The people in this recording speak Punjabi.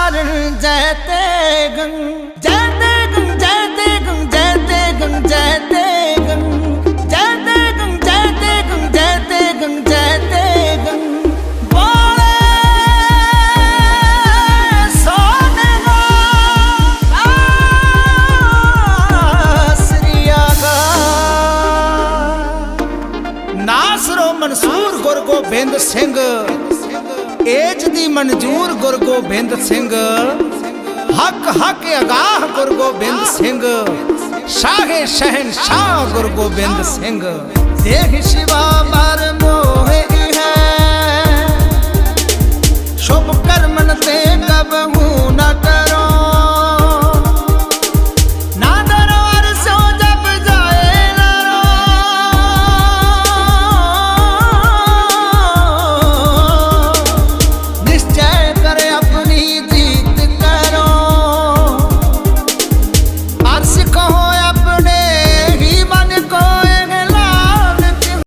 ਪ੍ਰਤਪਾਰਨ ਜੈ ਤੇਗੰ ਜੈ ਤੇਗੰ ਜੈ ਤੇਗੰ ਜੈ ਤੇਗੰ ਜੈ ਤੇਗੰ ਜੈ ਤੇਗੰ ਜੈ ਤੇਗੰ ਜੈ ਜੈ ਤੇਗੰ ਬੋਲੇ ਸੋਨੇਗਾ ਆਸਰੀਆਗਾ ਨਾਸਰੋ ਮਨਸੂਰ ਗੁਰ ਗੋਬਿੰਦ ਸਿੰਘ। ਏਜ ਦੀ ਮਨਜੂਰ ਗੁਰ ਗੋਬਿੰਦ ਸਿੰਘ। ਹੱਕ ਹੱਕ ਅਗਾਹ ਗੁਰ ਗੋਬਿੰਦ ਸਿੰਘ। ਸ਼ਾਹੇ ਸ਼ਹਿਨਸ਼ਾਹ ਗੁਰ ਗੋਬਿੰਦ ਸਿੰਘ। ਦੇਹ ਸ਼ਿਵਾ ਮਰ